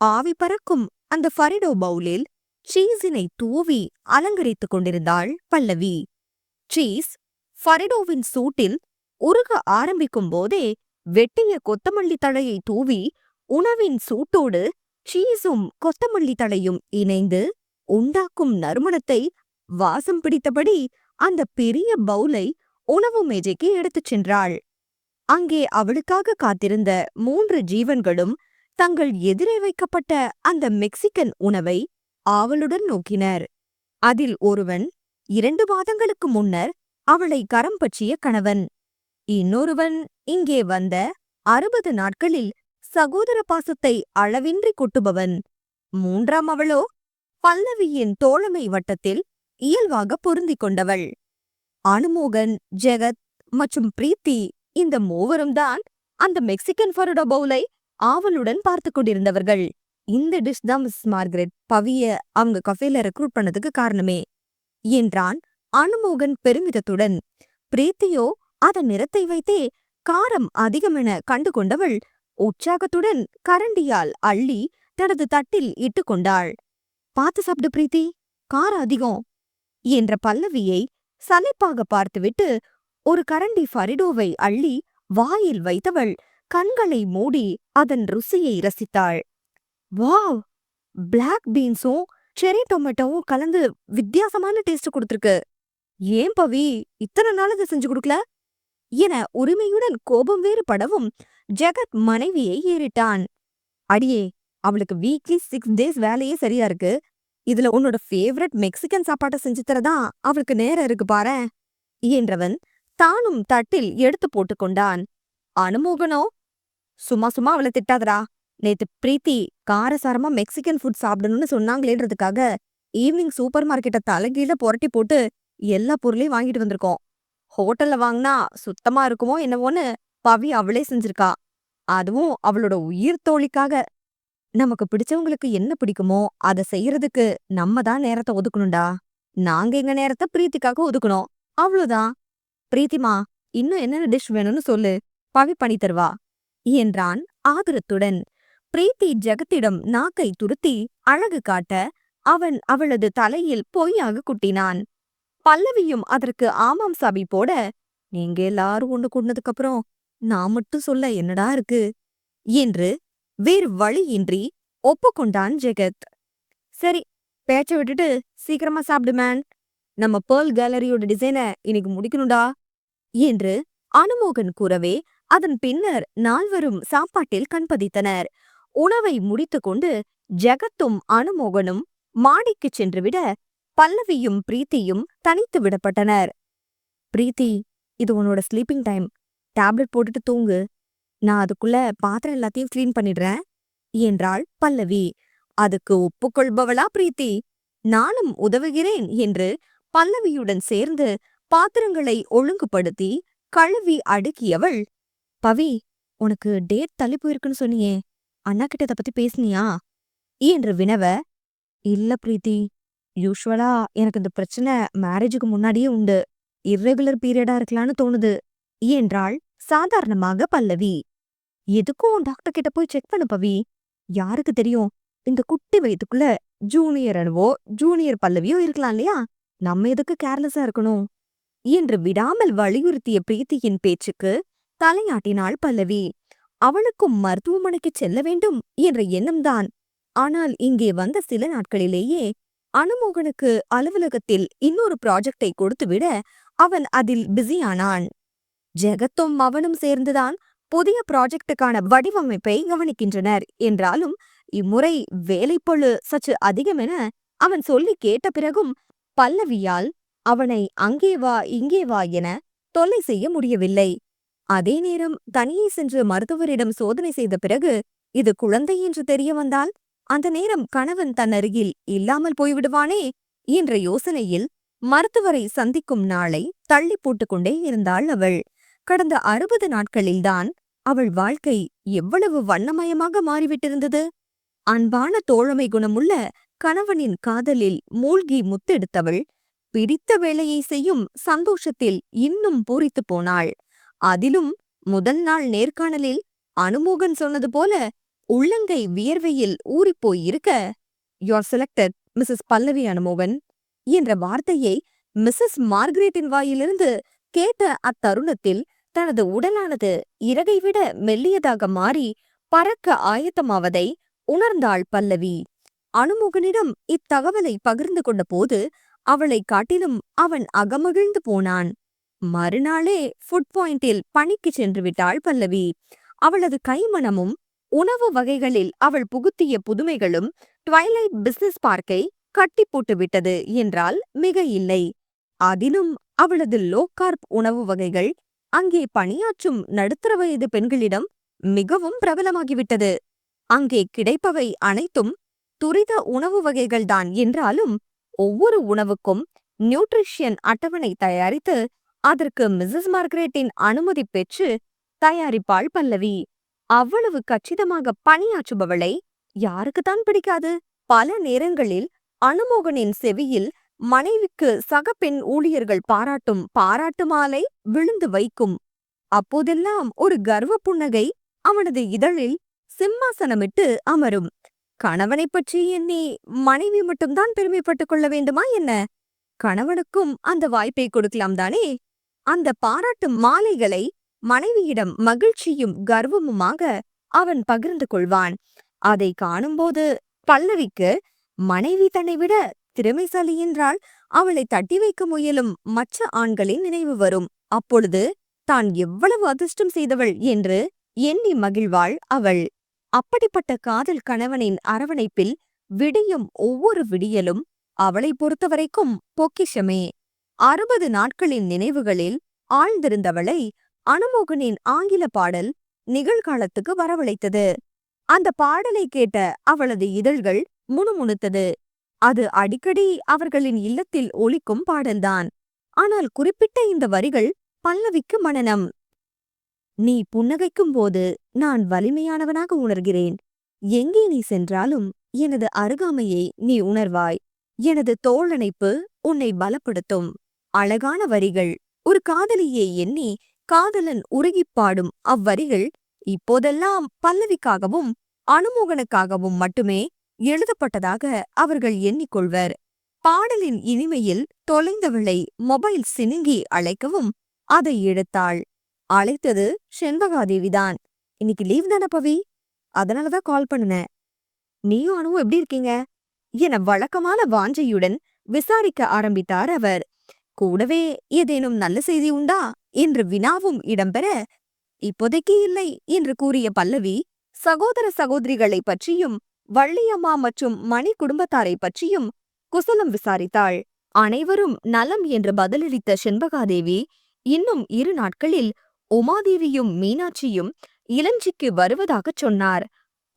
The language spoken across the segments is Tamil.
ஆவி பறக்கும் அந்த ஃபரிடோ பவுலில் சீஸினை தூவி அலங்கரித்துக் கொண்டிருந்தாள் பல்லவி. சீஸ் ஃபரிடோவின் சூட்டில் உருக ஆரம்பிக்கும் போதே வெட்டிய கொத்தமல்லி தழையை தூவி உணவின் சூட்டோடு சீஸும் கொத்தமல்லி தழையும் இணைந்து உண்டாக்கும் நறுமணத்தை வாசம் பிடித்தபடி அந்த பெரிய பவுலை உணவு மேஜைக்கு எடுத்துச் சென்றாள். அங்கே அவளுக்காக காத்திருந்த மூன்று ஜீவன்களும் தங்கள் எதிரே வைக்கப்பட்ட அந்த மெக்சிகன் உணவை ஆவலுடன் நோக்கினர். அதில் ஒருவன் இரண்டு மாதங்களுக்கு முன்னர் அவளை கரம் பற்றிய கணவன். இன்னொருவன் இங்கே வந்த அறுபது நாட்களில் சகோதர பாசத்தை அளவின்றி கொட்டுபவன். மூன்றாம் அவளோ பல்லவியின் தோழமை வட்டத்தில் இயல்பாக பொருந்திக் கொண்டவள். அனுமோகன் ஜெகத் மற்றும் பிரீத்தி இந்த மூவரும் தான் அந்த மெக்சிகன் ஃபரோடா பவுலை ஆவலுடன் பார்த்து கொண்டிருந்தவர்கள். இந்த டிஷ் தான் மிஸ் மார்கரெட். பவிய அவங்க கஃபேல ரெக்ரூட் பண்ணதுக்கு காரணமே. என்றான் அனுமோகன் பெருமிதத்துடன். பிரீத்தியோ அதன் நிறத்தை வைத்தே காரம் அதிகமென கண்டு கொண்டவள் உற்சாகத்துடன் கரண்டியால் அள்ளி தனது தட்டில் இட்டுக்கொண்டாள் பார்த்து சாப்பிடு பிரீத்தி காரம் அதிகம் என்ற பல்லவியை சலிப்பாக பார்த்துவிட்டு ஒரு கரண்டி ஃபரிடோவை அள்ளி வாயில் வைத்தவள் கண்களை மூடி அதன் ருசியை ரசித்தாள். வாவ்! பிளாக் பீன்ஸும் செரி டொமேட்டோவும் கலந்து வித்தியாசமான டேஸ்ட் கொடுத்துருக்கு. ஏன் பவி இத்தனை நாள் இதை செஞ்சு கொடுக்கல? என உரிமையுடன் கோபம் வேறு படவும் ஜெகத் மனைவியை ஏறிட்டான். அடியே அவளுக்கு வீக்லி சிக்ஸ் டேஸ் வேலையே சரியா இருக்கு. இதுல உன்னோட ஃபேவரட் மெக்சிகன் சாப்பாட்டை செஞ்சு தரதான் அவளுக்கு நேரம் இருக்கு பாரேன். என்றவன் தானும் தட்டில் எடுத்து போட்டுக்கொண்டான் அனுமோகனோ சும்மா சும்மா அவளை திட்டாதடா. நேத்து பிரீத்தி காரசாரமா மெக்சிகன் ஃபுட் சாப்பிடணும்னு சொன்னாங்களேன்றதுக்காக ஈவினிங் சூப்பர் மார்க்கெட்ட தலைகீழ புரட்டி போட்டு எல்லா பொருளையும் வாங்கிட்டு வந்திருக்கோம். ஹோட்டல்ல வாங்கினா சுத்தமா இருக்குமோ என்னவோன்னு பவி அவளே செஞ்சிருக்கா. அதுவும் அவளோட உயிர் தோழிக்காக. நமக்கு பிடிச்சவங்களுக்கு என்ன பிடிக்குமோ அத செய்யறதுக்கு நம்ம தான் நேரத்தை ஒதுக்கணும்டா. நாங்க எங்க நேரத்தை பிரீத்திக்காக ஒதுக்கணும். அவ்வளோதான் பிரீத்திமா இன்னும் என்னென்ன டிஷ் வேணும்னு சொல்லு. பவி பண்ணி தருவா. என்றான் ஆதரத்துடன் பிரீத்தி ஜெகத்திடம் நாக்கை துருத்தி அழகு காட்ட அவன் அவளது தலையில் பொய்யாக குட்டினான். பல்லவியும் அதற்கு ஆமாம் சாபி போட நீங்க எல்லாரும் ஒண்ணு கொண்டதுக்கப்புறம் நான் மட்டும் சொல்ல என்னடா இருக்கு? என்று வேறு வழியின்றி ஒப்புக்கொண்டான் ஜெகத். சரி பேச்ச விட்டுட்டு சீக்கிரமா சாப்பிடு மேன். நம்ம பேர்ல் கேலரியோட டிசைனை இன்னைக்கு முடிக்கணும்டா என்று அனுமோகன் கூறவே அதன் பின்னர் நால்வரும் சாப்பாட்டில் கண்பதித்தனர் உணவை முடித்துக்கொண்டு ஜெகத்தும் அனுமோகனும் மாடிக்குச் சென்றுவிட பல்லவியும் பிரீத்தியும் தனித்து விடப்பட்டனர். பிரீத்தி இது உன்னோட ஸ்லீப்பிங் டைம் டேப்லெட் போட்டுட்டு தூங்கு. நான் அதுக்குள்ள பாத்திரம் எல்லாத்தையும் கிளீன் பண்ணிடுறேன் என்றாள் பல்லவி. அதுக்கு ஒப்புக்கொள்பவளா பிரீத்தி? நானும் உதவுகிறேன் என்று பல்லவியுடன் சேர்ந்து பாத்திரங்களை ஒழுங்குபடுத்தி கழுவி அடுக்கியவள் பவி உனக்கு டேட் தள்ளி போயிருக்குன்னு சொன்னியே. அண்ணா கிட்ட இதை பத்தி பேசுனியா? என்ற வினவ? இல்ல பிரீத்தி. யூஸ்வலா எனக்கு இந்த பிரச்சனை மேரேஜுக்கு முன்னாடியே உண்டு. இர்ரெகுலர் பீரியடா இருக்கலாம்னு தோணுது. என்றாள் சாதாரணமாக பல்லவி. எதுக்கும் டாக்டர் கிட்ட போய் செக் பண்ணு பவி. யாருக்கு தெரியும்? இந்த குட்டி வயதுக்குள்ள ஜூனியர் அனுவோ ஜூனியர் பல்லவியோ இருக்கலாம் இல்லையா? நம்ம எதுக்கு கேர்லெஸ்ஸா இருக்கணும்? என்று விடாமல் வலியுறுத்திய பிரீத்தியின் பேச்சுக்கு தலையாட்டினாள் பல்லவி. அவளுக்கும் மருத்துவமனைக்கு செல்ல வேண்டும் என்ற எண்ணம்தான். ஆனால் இங்கே வந்த சில நாட்களிலேயே அனுமோகனுக்கு அலுவலகத்தில் இன்னொரு ப்ராஜெக்டை கொடுத்துவிட அவன் அதில் பிஸியானான். ஜெகத்தும் அவனும் சேர்ந்துதான் புதிய ப்ராஜெக்டுக்கான வடிவமைப்பை கவனிக்கின்றனர். என்றாலும் இம்முறை வேலைப்பொழு சற்று அதிகமென அவன் சொல்லி கேட்ட பிறகும் பல்லவியால் அவனை அங்கே வா இங்கே வா என தொல்லை செய்ய முடியவில்லை. அதே நேரம் தனியே சென்று மருத்துவரிடம் சோதனை செய்த பிறகு இது குழந்தை என்று தெரிய வந்தால் அந்த நேரம் கணவன் தன் அருகில் இல்லாமல் போய்விடுவானே என்ற யோசனையில் மருத்துவரை சந்திக்கும் நாளை தள்ளி போட்டுக்கொண்டே இருந்தாள் அவள். கடந்த அறுபது நாட்களில்தான் அவள் வாழ்க்கை எவ்வளவு வண்ணமயமாக மாறிவிட்டிருந்தது. அன்பான தோழமை குணமுள்ள கணவனின் காதலில் மூழ்கி முத்தெடுத்தவள் பிடித்த வேலையை செய்யும் சந்தோஷத்தில் இன்னும் பூரித்து போனாள். அதிலும் முதல் நாள் நேர்காணலில் அனுமோகன் சொன்னது போல உள்ளங்கை வியர்வையில் ஊறிப்போய் இருக்க யோர் செலக்டட் மிஸ்ஸஸ் பல்லவி அனுமோகன் என்ற வார்த்தையை மிஸ்ஸஸ் மார்கரெட்டின் வாயிலிருந்து கேட்ட அத்தருணத்தில் தனது உடலானது இறகை விட மெல்லியதாக மாறி பறக்க ஆயத்தமாவதை உணர்ந்தாள் பல்லவி. அனுமுகனிடம் இத்தகவலை பகிர்ந்து கொண்ட போது அவளை காட்டிலும் அவன் அகமகிழ்ந்து போனான். மறுநாளே ஃபுட் பாயிண்டில் பணிக்கு சென்று விட்டாள் பல்லவி. அவளது கைமணமும் உணவு வகைகளில் அவள் புகுத்திய புதுமைகளும் ட்வைலைட் பிசினஸ் பார்க்கை கட்டி போட்டுவிட்டது என்றால் மிக இல்லை. அதிலும் அவளது லோ கார்ப் உணவு வகைகள் அங்கே பணியாற்றும் நடுத்தர வயது பெண்களிடம் மிகவும் பிரபலமாகிவிட்டது. அங்கே கிடைப்பவை அனைத்தும் துரித உணவு வகைகள்தான் என்றாலும் ஒவ்வொரு உணவுக்கும் நியூட்ரிஷியன் அட்டவணை தயாரித்து அதற்கு மிஸ்ஸஸ் மார்கரெட்டின் அனுமதி பெற்று தயாரிப்பாள் பல்லவி. அவ்வளவு கச்சிதமாக பணியாற்றுபவளை யாருக்குத்தான் பிடிக்காது. பல நேரங்களில் அனுமோகனின் செவியில் மனைவிக்கு சக பெண் ஊழியர்கள் பாராட்டும் பாராட்டு மாலை விழுந்து வைக்கும். அப்போதெல்லாம் ஒரு கர்வ புன்னகை அவனது இதழில் சிம்மாசனமிட்டு அமரும். கணவனைப் பற்றி எண்ணி மனைவி மட்டும்தான் பெருமைப்பட்டுக் கொள்ள வேண்டுமா என்ன? கணவனுக்கும் அந்த வாய்ப்பை கொடுக்கலாம் தானே? அந்த பாராட்டு மாலைகளை மனைவியிடம் மகிழ்ச்சியும் கர்வமுமாக அவன் பகிர்ந்து கொள்வான். அதை காணும்போது பல்லவிக்கு மனைவி தன்னை விட திறமைசாலி என்றால் அவளை தட்டி வைக்க முயலும் மற்ற ஆண்களின் நினைவு வரும். அப்பொழுது தான் எவ்வளவு அதிர்ஷ்டம் செய்தவள் என்று எண்ணி மகிழ்வாள் அவள். அப்படிப்பட்ட காதல் கணவனின் அரவணைப்பில் விடியும் ஒவ்வொரு விடியலும் அவளை பொறுத்தவரைக்கும் பொக்கிஷமே. அறுபது நாட்களின் நினைவுகளில் ஆழ்ந்திருந்தவளை அனுமோகனின் ஆங்கில பாடல் நிகழ்காலத்துக்கு வரவழைத்தது. அந்த பாடலை கேட்ட அவளது இதழ்கள் முணுமுணுத்தது. அது அடிக்கடி அவர்களின் இல்லத்தில் ஒலிக்கும் பாடல்தான். ஆனால் குறிப்பிட்ட இந்த வரிகள் பல்லவிக்கு மனனம் நீ புன்னகைக்கும் போது நான் வலிமையானவனாக உணர்கிறேன். எங்கே நீ சென்றாலும் எனது அருகாமையை நீ உணர்வாய். எனது தோழணைப்பு உன்னை பலப்படுத்தும். அழகான வரிகள். ஒரு காதலியை எண்ணி காதலன் உருகிப் பாடும் அவ்வரிகள் இப்போதெல்லாம் பல்லவிக்காகவும் அனுமோகனுக்காகவும் மட்டுமே எழுதப்பட்டதாக அவர்கள் எண்ணிக்கொள்வர். பாடலின் இனிமையில் தொலைந்தவளை மொபைல் சினுங்கி அழைக்கவும் அதை எடுத்தாள். அழைத்தது செண்பகாதேவிதான். இன்னைக்கு லீவ் தானே பவி? அதனாலதான் கால் பண்ணுனேன். நீயும் அனுவும் எப்படி இருக்கீங்க? என வழக்கமான வாஞ்சையுடன் விசாரிக்க ஆரம்பித்தார் அவர். கூடவே ஏதேனும் நல்ல செய்தி உண்டா? என்று வினாவும் இடம்பெற இப்போதைக்கு இல்லை என்று கூறிய பல்லவி சகோதர சகோதரிகளை பற்றியும் வள்ளியம்மா மற்றும் மணி குடும்பத்தாரை பற்றியும் குசலம் விசாரித்தாள். அனைவரும் நலம் என்று பதிலளித்த செண்பகாதேவி இன்னும் இரு நாட்களில் உமாதேவியும் மீனாட்சியும் இளஞ்சிக்கு வருவதாகச் சொன்னார்.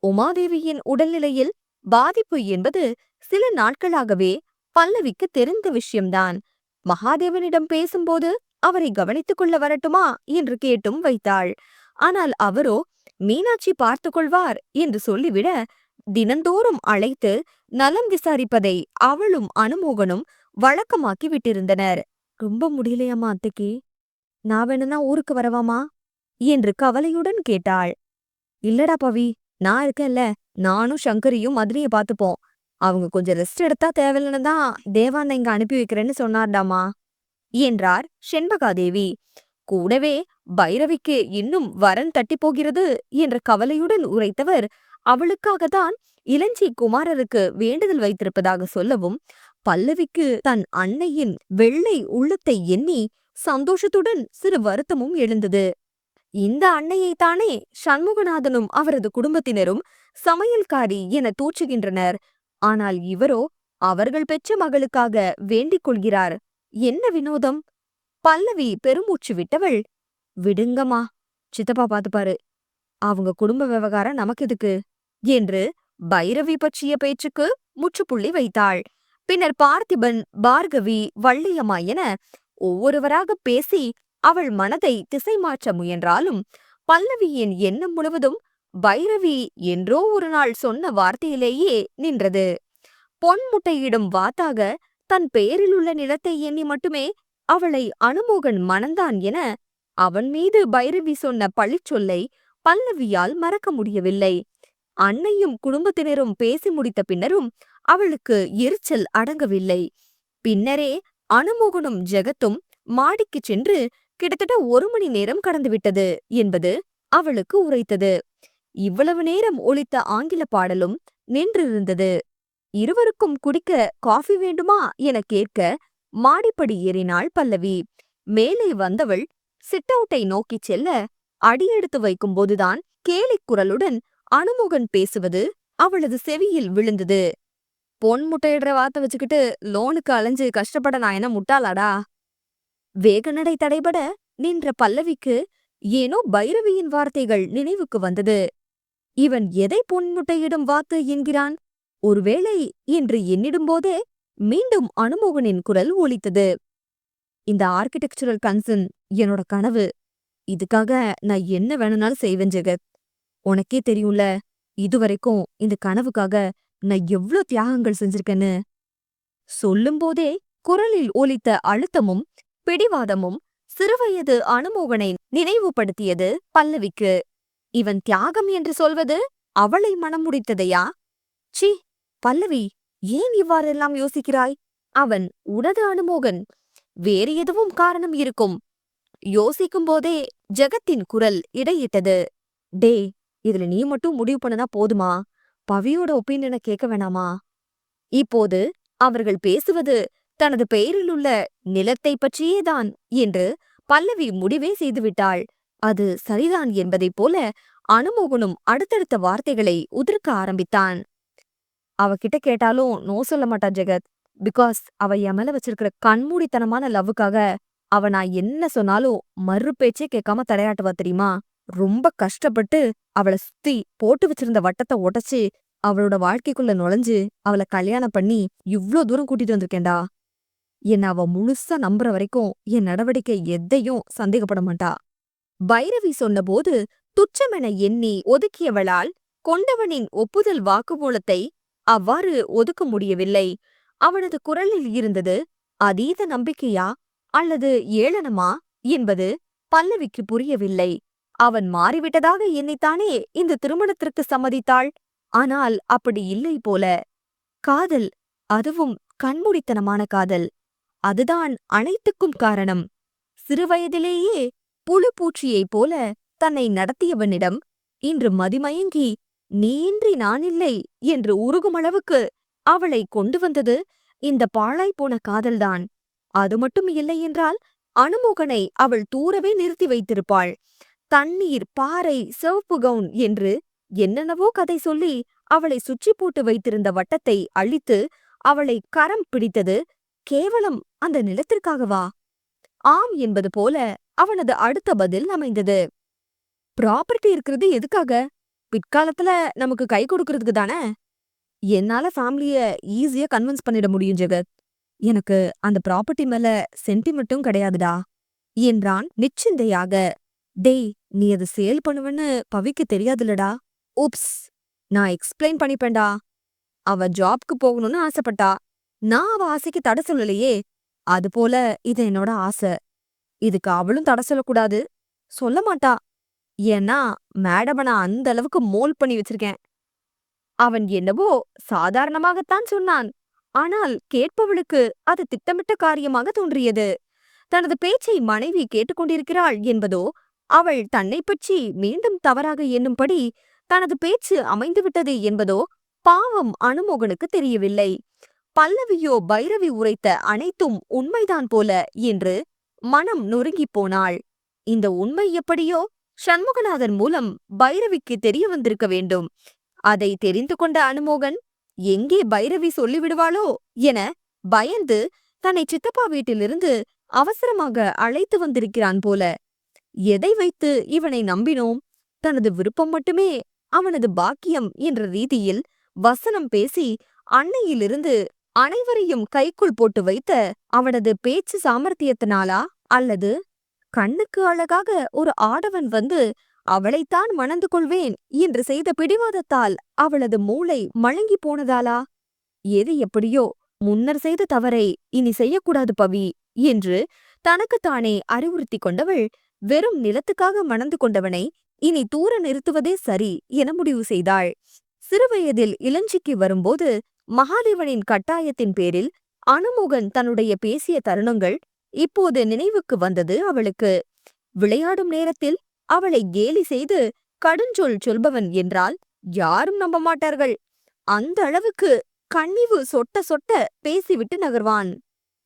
உமாதேவியின் உடல்நிலையில் பாதிப்பு என்பது சில நாட்களாகவே பல்லவிக்கு தெரிந்த விஷயம்தான். மகாதேவனிடம் பேசும்போது அவரை கவனித்துக் கொள்ள வரட்டுமா என்று கேட்டும் வைத்தாள். ஆனால் அவரோ மீனாட்சி பார்த்துக் கொள்வார் என்று சொல்லிவிட தினந்தோறும் அழைத்து நலம் விசாரிப்பதை அவளும் அனுமோகனும் வழக்கமாக்கி விட்டிருந்தனர். ரொம்ப முடியலையாமா அத்தைக்கு. நான் வேணும்னா ஊருக்கு வரவாமா என்று கவலையுடன் கேட்டாள். இல்லடா பவி நான் இருக்கேன்ல. நானும் சங்கரியும் மதுரையை பாத்துப்போம் அவங்க கொஞ்சம் ரெஸ்ட் எடுத்தா தேவையில்லைன்னு தான் தேவாண்ண இங்க அனுப்பி வைக்கிறேன்னு சொன்னார்டாமா? என்றார் செண்பகாதேவி. கூடவே பைரவிக்கு இன்னும் வரன் தட்டி போகிறது என்ற கவலையுடன் உரைத்தவர் அவளுக்காகத்தான் இளஞ்சி குமாரருக்கு வேண்டுதல் வைத்திருப்பதாக சொல்லவும் பல்லவிக்கு தன் அன்னையின் வெள்ளை உள்ளத்தை எண்ணி சந்தோஷத்துடன் சிறு வருத்தமும் எழுந்தது. இந்த அன்னையைத்தானே சண்முகநாதனும் அவரது குடும்பத்தினரும் சமையல்காரி என தூற்றுகின்றனர். ஆனால் இவரோ அவர்கள் பெற்ற மகளுக்காக வேண்டிக் கொள்கிறார். என்ன வினோதம்? பல்லவி பெருமூச்சு விட்டவள் விடுங்கம்மா சித்தப்பா பாத்துப்பாரு அவங்க குடும்ப விவகாரம் நமக்கு எதுக்கு? என்று பைரவி பற்றிய பேச்சுக்கு முற்றுப்புள்ளி வைத்தாள். பின்னர் பார்த்திபன் பார்கவி வள்ளியம்மா என ஒவ்வொருவராக பேசி அவள் மனதை திசை மாற்ற முயன்றாலும் பல்லவியின் எண்ணம் முழுவதும் பைரவி என்றோ ஒரு நாள் சொன்ன வார்த்தையிலேயே நின்றது. பொன் முட்டையிடும் வாத்தாக தன் பெயரில் உள்ள நிலத்தை எண்ணி மட்டுமே அவளை அனுமோகன் மணந்தான் என அவன் மீது பைரவி சொன்ன பழிச்சொல்லை பல்லவியால் மறக்க முடியவில்லை. அன்னையும் குடும்பத்தினரும் பேசி முடித்த பின்னரும் அவளுக்கு எரிச்சல் அடங்கவில்லை. பின்னரே அனுமோகனும் ஜெகத்தும் மாடிக்குச் சென்று கிட்டத்தட்ட ஒரு மணி நேரம் கடந்துவிட்டது என்பது அவளுக்கு உரைத்தது. இவ்வளவு நேரம் ஒழித்த ஆங்கில பாடலும் நின்றிருந்தது. இருவருக்கும் குடிக்க காஃபி வேண்டுமா என கேட்க மாடிப்படி ஏறினாள் பல்லவி. மேலே வந்தவள் சிட் அவுட்டை நோக்கிச் செல்ல அடியெடுத்து வைக்கும்போதுதான் கேலிக் குரலுடன் அனுமுகன் பேசுவது அவளது செவியில் விழுந்தது. பொன் முட்டையிடுற வார்த்தை வச்சுக்கிட்டு லோனுக்கு அலைஞ்சு கஷ்டப்பட நான் என்ன முட்டாளாடா? வேகநடை தடைபட நின்ற பல்லவிக்கு ஏனோ பைரவியின் வார்த்தைகள் நினைவுக்கு வந்தது. இவன் எதை புன்முட்டையிடும் வாத்து என்கிறான்? ஒருவேளை என்று எண்ணிடும்போதே மீண்டும் அனுமோகனின் குரல் ஒலித்தது. இந்த ஆர்கிடெக்சரல் கன்சர்ன் என்னோட கனவு. இதுக்காக நான் என்ன வேணும்னாலும் செய்வேன் ஜெகத். உனக்கே தெரியும்ல இதுவரைக்கும் இந்த கனவுக்காக நான் எவ்ளோ தியாகங்கள் செஞ்சிருக்கேன்னு. சொல்லும்போதே குரலில் ஒலித்த அழுத்தமும் பிடிவாதமும் சிறுவயது அனுமோகனை நினைவுபடுத்தியது பல்லவிக்கு. இவன் தியாகம் என்று சொல்வது அவளை மனம் முடித்ததையா? சி பல்லவி ஏன் இவ்வாறெல்லாம் யோசிக்கிறாய்? அவன் உனது அனுமோகன். வேறு எதுவும் காரணம் இருக்கும். யோசிக்கும் போதே ஜெகத்தின் குரல் இடையிட்டது. டே இதுல நீ மட்டும் முடிவு பண்ணனா போதுமா? பவியோட ஒப்பீனியனை கேட்க வேணாமா? இப்போது அவர்கள் பேசுவது தனது பெயரிலுள்ள நிலத்தை பற்றியேதான் என்று பல்லவி முடிவே செய்துவிட்டாள். அது சரிதான் என்பதைப் போல அனுமோகனும் அடுத்தடுத்த வார்த்தைகளை உதிர்க்க ஆரம்பித்தான். அவகிட்ட கேட்டாலும் நோ சொல்ல மாட்டா ஜெகத். பிகாஸ் அவ என் மேல வச்சிருக்கிற கண்மூடித்தனமான லவ்வுக்காக அவ நான் என்ன சொன்னாலும் மறு பேச்சே கேட்காம தலையாட்டுவா தெரியுமா? ரொம்ப கஷ்டப்பட்டு அவளை சுத்தி போட்டு வச்சிருந்த வட்டத்தை உடைச்சு அவளோட வாழ்க்கைக்குள்ள நுழைஞ்சு அவளை கல்யாணம் பண்ணி இவ்ளோ தூரம் கூட்டிட்டு வந்திருக்கேன்டா. என்ன அவ முழுசா நம்புற வரைக்கும் என் நடவடிக்கை எதையும் சந்தேகப்பட மாட்டா. பைரவி சொன்னபோது துச்சமென எண்ணி ஒதுக்கியவளால் கொண்டவனின் ஒப்புதல் வாக்குமூலத்தை அவ்வாறு ஒதுக்க முடியவில்லை. அவனது குரலில் இருந்தது அதீத நம்பிக்கையா? அல்லது ஏளனமா? என்பது பல்லவிக்கு புரியவில்லை. அவன் மாறிவிட்டதாக எண்ணித்தானே இந்த திருமணத்திற்கு சம்மதித்தாள்? ஆனால் அப்படி இல்லை போல. காதல் அதுவும் கண்மூடித்தனமான காதல். அதுதான் அனைத்துக்கும் காரணம். சிறுவயதிலேயே புழு பூச்சியைப் போல தன்னை நடத்தியவனிடம் இன்று மதிமயங்கி நீன்றி நானில்லை என்று உருகுமளவுக்கு அவளை கொண்டு வந்தது இந்த பாழாய்ப்போன காதல்தான். அது மட்டும் இல்லை என்றால் அனுமோகனை அவள் தூரவே நிறுத்தி வைத்திருப்பாள். தண்ணீர் பாறை சிவப்பு கவுன் என்று என்னென்னவோ கதை சொல்லி அவளை சுற்றி போட்டு வைத்திருந்த வட்டத்தை அழித்து அவளை கரம் பிடித்தது கேவலம் அந்த நிலத்திற்காகவா? ஆம் என்பது போல அவனது அடுத்த பதில் அமைந்தது. ப்ராப்பர்ட்டி இருக்கிறது எதுக்காக? பிற்காலத்துல நமக்கு கை கொடுக்கறதுக்கு தானே? என்னால ஃபேமிலிய ஈஸியா கன்வின்ஸ் பண்ணிட முடியும் ஜெகத். எனக்கு அந்த ப்ராப்பர்ட்டி மேல சென்டிமெண்ட்டும் கிடையாதுடா. என்றான் நிச்சிந்தையாக. டேய் நீ அதை சேல் பண்ணுவன்னு பவிக்கு தெரியாதுலடா உப்ஸ் நான் எக்ஸ்பிளைன் பண்ணிப்பேன்டா. அவ ஜாப்க்கு போகணும்னு ஆசைப்பட்டா. நான் அவ ஆசைக்கு தடை சொல்லலையே. அது போல இது என்னோட ஆசை. இதுக்கு அவளும் தடை சொல்லக்கூடாது. சொல்ல மாட்டா. ஏன்னா மேடம நான் அந்த அளவுக்கு மோல் பண்ணி வச்சிருக்கேன். அவன் என்னவோ சாதாரணமாகத்தான் சொன்னான். ஆனால் கேட்பவளுக்கு அது திட்டமிட்ட காரியமாக தோன்றியது. தனது பேச்சை மனைவி கேட்டுக்கொண்டிருக்கிறாள் என்பதோ அவள் தன்னை பற்றி மீண்டும் தவறாக எண்ணும்படி தனது பேச்சு அமைந்துவிட்டது என்பதோ பாவம் அனுமோகனுக்கு தெரியவில்லை. பல்லவியோ பைரவி உரைத்த அனைத்தும் உண்மைதான் போல என்று மனம் நொறுங்கிப் போனாள். இந்த உண்மை எப்படியோ சண்முகநாதன் மூலம் பைரவிக்கு தெரிய வந்திருக்க வேண்டும். அதை தெரிந்து கொண்ட அனுமோகன் எங்கே பைரவி சொல்லிவிடுவாளோ? என பயந்து தன்னை சித்தப்பா வீட்டிலிருந்து அவசரமாக அழைத்து வந்திருக்கிறான் போல. எதை வைத்து இவனை நம்பினோம்? தனது விருப்பம் மட்டுமே அவனது பாக்கியம் என்ற ரீதியில் வசனம் பேசி அன்னையிலிருந்து அனைவரையும் கைக்குள் போட்டு வைத்த அவனது பேச்சு சாமர்த்தியத்தினாலா அல்லது கண்ணுக்கு அழகாக ஒரு ஆடவன் வந்து அவளைத்தான் மணந்து கொள்வேன் என்று செய்த பிடிவாதத்தால் அவளது மூளை மழங்கி போனதாலா? எது எப்படியோ முன்னர் செய்த தவறை இனி செய்யக்கூடாது பவி என்று தனக்குத்தானே அறிவுறுத்தி கொண்டவள் வெறும் நிலத்துக்காக மணந்து கொண்டவனை இனி தூர நிறுத்துவதே சரி என முடிவு செய்தாள். சிறுவயதில் இளஞ்சிக்கு வரும்போது மகாதேவனின் கட்டாயத்தின் பேரில் அனுமுகன் தன்னுடைய பேசிய தருணங்கள் இப்போது நினைவுக்கு வந்தது அவளுக்கு. விளையாடும் நேரத்தில் அவளை கேலி செய்து கடுஞ்சொல் சொல்பவன் என்றால் யாரும் நம்ப மாட்டார்கள். அந்த அளவுக்கு கண்ணிவு சொட்ட சொட்ட பேசிவிட்டு நகர்வான்.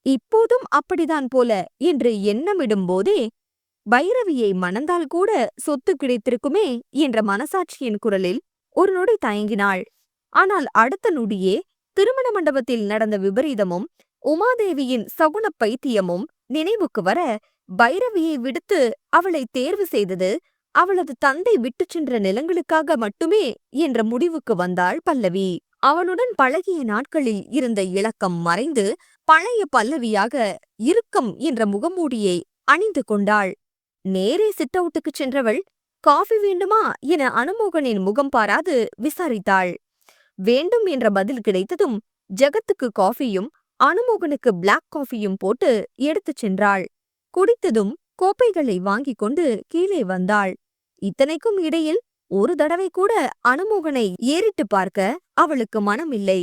இப்போதும் அப்படிதான் போல என்று எண்ணமிடும் போதே பைரவியை மணந்தால் கூட சொத்து கிடைத்திருக்குமே என்ற மனசாட்சியின் குரலில் ஒரு நொடி தயங்கினாள். ஆனால் அடுத்த நொடியே திருமண மண்டபத்தில் நடந்த விபரீதமும் உமாதேவியின் சகுன பைத்தியமும் நினைவுக்கு வர பைரவியை விடுத்து அவளை தேர்வு செய்தது அவளது தந்தை விட்டுச் சென்ற நிலங்களுக்காக மட்டுமே என்ற முடிவுக்கு வந்தாள் பல்லவி. அவனுடன் பழகிய நாட்களில் இருந்த இலக்கம் மறைந்து பழைய பல்லவியாக இறுக்கம் என்ற முகமூடியை அணிந்து கொண்டாள். நேரே சிட் அவுட்டுக்குச் சென்றவள் காஃபி வேண்டுமா? என அனுமோகனின் முகம் பாராது விசாரித்தாள். வேண்டும் என்ற பதில் கிடைத்ததும் ஜெகத்துக்கு காஃபியும் அனுமோகனுக்கு பிளாக் காஃபியும் போட்டு எடுத்துச் சென்றாள். குடித்ததும் கோப்பைகளை வாங்கிக் கொண்டு கீழே வந்தாள். இத்தனைக்கும் இடையில் ஒரு தடவை கூட அனுமோகனை ஏறிட்டு பார்க்க அவளுக்கு மனம் இல்லை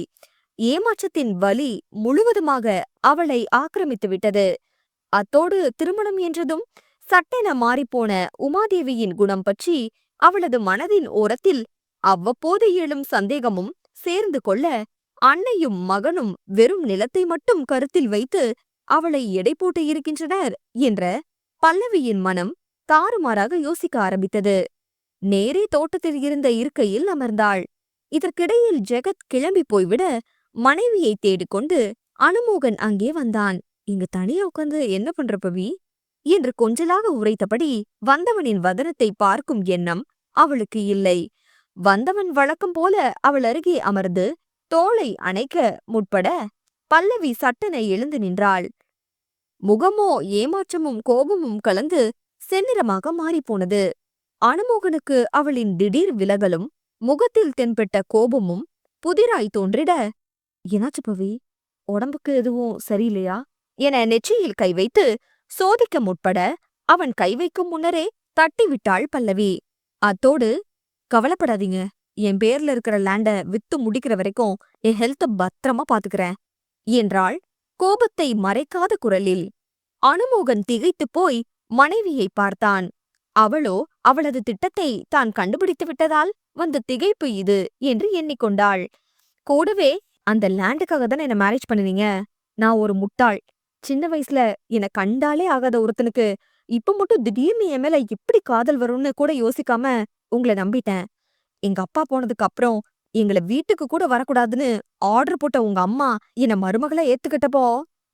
ஏமாற்றத்தின் வலி முழுவதுமாக அவளை ஆக்கிரமித்து விட்டது. அத்தோடு திருமணம் என்றதும் சட்டென மாறிப்போன உமாதேவியின் குணம் பற்றி அவளது மனதின் ஓரத்தில் அவ்வப்போது எழும் சந்தேகமும் சேர்ந்து கொள்ள அன்னையும் மகனும் வெறும் நிலத்தை மட்டும் கருத்தில் வைத்து அவளை எடை போட்டு இருக்கின்றனர் என்ற பல்லவியின் மனம் தாறுமாறாக யோசிக்க ஆரம்பித்தது. நேரே தோட்டத்தில் இருந்த இருக்கையில் அமர்ந்தாள். இதற்கிடையில் ஜெகத் கிளம்பி போய்விட மனைவியை தேடிக்கொண்டு அனுமோகன் அங்கே வந்தான். இங்கு தனியா உட்கார்ந்து என்ன பண்ற பவி? என்று கொஞ்சலாக உரைத்தபடி வந்தவனின் வதனத்தை பார்க்கும் எண்ணம் அவளுக்கு இல்லை. வந்தவன் வழக்கம் போல அவள் அருகே அமர்ந்து தோளை அணைக்க முற்பட பல்லவி சட்டென எழுந்து நின்றாள். முகமோ ஏமாற்றமும் கோபமும் கலந்து செந்நிறமாக மாறிப்போனது. அனுமோகனுக்கு அவளின் திடீர் விலகலும் முகத்தில் தென்பட்ட கோபமும் புதிராய் தோன்றிட என்னாச்சு பவி? உடம்புக்கு எதுவும் சரியில்லையா? என நெற்றியில் கை வைத்து சோதிக்க முற்பட அவன் கை வைக்கும் முன்னரே தட்டிவிட்டாள் பல்லவி. அத்தோடு கவலைப்படாதீங்க. என் பேர்ல இருக்கிற லேண்ட வித்து முடிக்கிற வரைக்கும் என் ஹெல்த்த பத்திரமா பாத்துக்கிறேன். என்றாள் கோபத்தை மறைக்காத குரலில். அனுமோகன் திகைத்துப் போய் மனைவியை பார்த்தான். அவளோ அவளது திட்டத்தை தான் கண்டுபிடித்து விட்டதால் வந்த திகைப்பு இது என்று எண்ணிக்கொண்டாள். கூடவே அந்த லேண்டுக்காக தானே என்ன மேரேஜ் பண்ணுனீங்க? நான் ஒரு முட்டாள். சின்ன வயசுல என்னை கண்டாலே ஆகாத ஒருத்தனுக்கு இப்ப மட்டும் திடீர்னு என் மேல எப்படி காதல் வரும்னு கூட யோசிக்காம உங்களை நம்பிட்டேன். எங்க அப்பா போனதுக்கு அப்புறம் எங்களை வீட்டுக்கு கூட வரக்கூடாதுன்னு ஆர்டர் போட்ட உங்க அம்மா என்ன மருமகளா ஏத்துக்கிட்டப்போ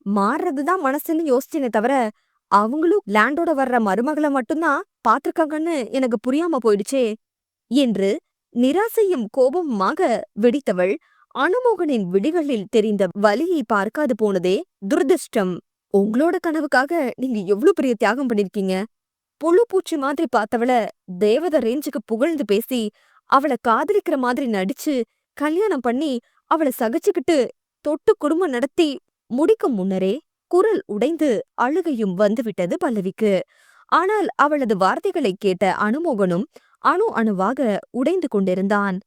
மாறுறதுதான் மனசுன்னு யோசிச்சேனே தவிர அவங்களும் லேண்டோட வர்ற மருமகளை மட்டும்தான் பாத்திருக்காங்கன்னு எனக்கு புரியாம போயிடுச்சே. என்று நிராசையும் கோபமுமாக வெடித்தவள் அனுமோகனின் விடிகளில் தெரிந்த வலியை பார்க்காது போனதே துரதிர்ஷ்டம். உங்களோட கனவுக்காக நீங்க எவ்வளவு பெரிய தியாகம் பண்ணிருக்கீங்க? புழு பூச்சி மாதிரி பார்த்தவள தேவத ரேஞ்சுக்கு புகழ்ந்து பேசி அவளை காதலிக்கிற மாதிரி நடிச்சு கல்யாணம் பண்ணி அவளை சகிச்சுக்கிட்டு தொட்டு குடும்பம் நடத்தி முடிக்கும் முன்னரே குரல் உடைந்து அழுகையும் வந்துவிட்டது பல்லவிக்கு. ஆனால் அவளது வார்த்தைகளை கேட்ட அனுமோகனும் அணு அணுவாக உடைந்து கொண்டிருந்தான்.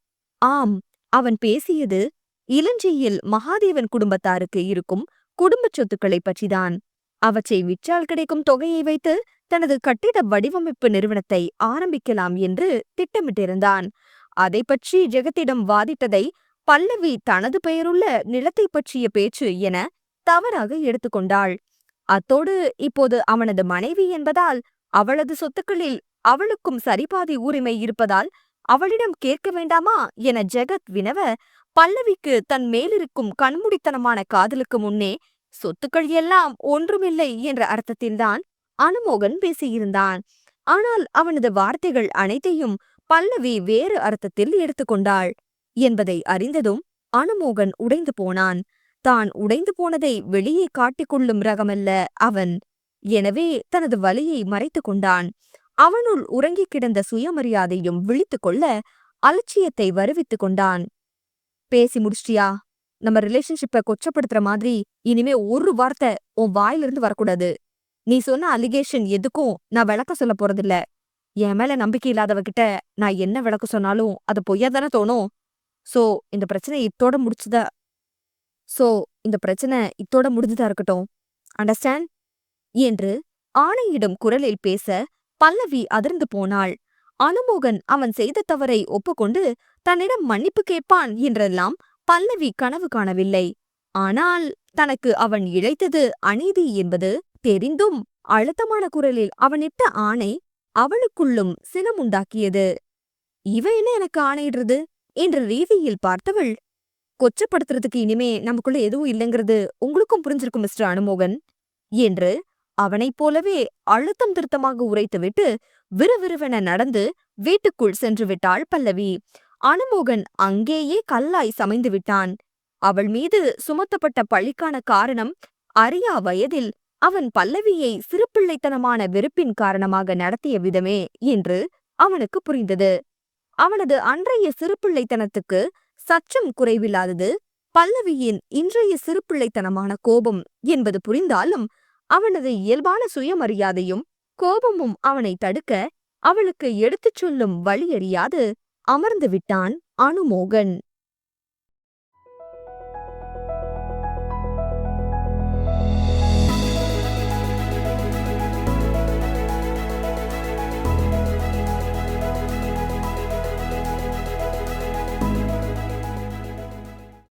ஆம் அவன் பேசியது இளஞ்சியில் மகாதேவன் குடும்பத்தாருக்கு இருக்கும் குடும்பச் சொத்துக்களைப் பற்றிதான். அவற்றை விற்றால் கிடைக்கும் தொகையை வைத்து தனது கட்டிட வடிவமைப்பு நிறுவனத்தை ஆரம்பிக்கலாம் என்று திட்டமிட்டிருந்தான். அதை பற்றி ஜெகத்திடம் வாதிட்டதை பல்லவி தனது பெயருள்ள நிலத்தை பற்றிய பேச்சு என தவறாக எடுத்துக்கொண்டாள் அத்தோடு இப்போது அவனது மனைவி என்பதால் அவளது சொத்துக்களில் அவளுக்கும் சரிபாதி உரிமை இருப்பதால் அவளிடம் கேட்க வேண்டாமா என ஜெகத் வினவ பல்லவிக்கு தன் மேலிருக்கும் கண்முடித்தனமான காதலுக்கு முன்னே சொத்துக்கள் எல்லாம் ஒன்றுமில்லை என்ற அர்த்தத்தில்தான் அனுமோகன் பேசியிருந்தான். ஆனால் அவனது வார்த்தைகள் அனைத்தையும் பல்லவி வேறு அர்த்தத்தில் எடுத்துக்கொண்டாள் என்பதை அறிந்ததும் அனுமோகன் உடைந்து போனான். தான் உடைந்து போனதை வெளியே காட்டிக்கொள்ளும் ரகமல்ல அவன். எனவே தனது வலியை மறைத்துக் கொண்டான். அவனுள் உறங்கிக் கிடந்த சுயமரியாதையும் விழித்துக் கொள்ள அலட்சியத்தை வருவித்துக் கொண்டான். பேசி முடிச்சிட்டியா? நம்ம ரிலேஷன்ஷிப்ப கொச்சப்படுத்துற மாதிரி இனிமே ஒரு வார்த்தை உன் வாயிலிருந்து வரக்கூடாது. நீ சொன்ன அலிகேஷன் எதுக்கும் நான் விளக்கம் சொல்ல போறதில்ல. என் மேல நம்பிக்கை இல்லாதவகிட்ட நான் என்ன விளக்கம் சொன்னாலும் அது பொய்யா தானே தோணும். சோ இந்த பிரச்சனை இத்தோட முடிச்சுதா? சோ இந்த பிரச்சனை இத்தோட முடிஞ்சுதா இருக்கட்டும். அண்டர்ஸ்டாண்ட் என்று ஆணையிடும் குரலில் பேச பல்லவி அதிர்ந்து போனாள். அனுமோகன் அவன் செய்த தவறை ஒப்புக்கொண்டு தன்னிடம் மன்னிப்பு கேட்பான் என்றெல்லாம் பல்லவி கனவு காணவில்லை. ஆனால் தனக்கு அவன் இழைத்தது அநீதி என்பது தெரிந்தும் அழுத்தமான குரலில் அவனிட்ட ஆணை அவளுக்குள்ளும் சினமுண்டாக்கியது. இவ என்ன எனக்கு ஆணையிடுறது? என்று ரீதியில் பார்த்தவள் கொச்சப்படுத்துறதுக்கு இனிமே நமக்குள்ள எதுவும் இல்லைங்கிறது உங்களுக்கும் புரிஞ்சிருக்கும் மிஸ்டர் அனுமோகன் என்று அவனைப் போலவே அழுத்தம் திருத்தமாக உரைத்துவிட்டு விறுவிறுவென நடந்து வீட்டுக்குள் சென்று விட்டாள் பல்லவி. அனுமோகன் அங்கேயே கல்லாய் சமைந்து விட்டான். அவள் மீது சுமத்தப்பட்ட பழிக்கான காரணம் அறியா வயதில் அவன் பல்லவியை சிறுபிள்ளைத்தனமான வெறுப்பின் காரணமாக நடத்திய விதமே என்று அவனுக்கு புரிந்தது. அவனது அன்றைய சிறுபிள்ளைத்தனத்துக்கு சற்றும் குறைவில்லாதது பல்லவியின் இன்றைய சிறுபிள்ளைத்தனமான கோபம் என்பது புரிந்தாலும் அவனது இயல்பான சுயமரியாதையும் கோபமும் அவனை தடுக்க அவளுக்கு எடுத்துச் சொல்லும் வழியறியாது அமர்ந்து விட்டான் அனுமோகன்.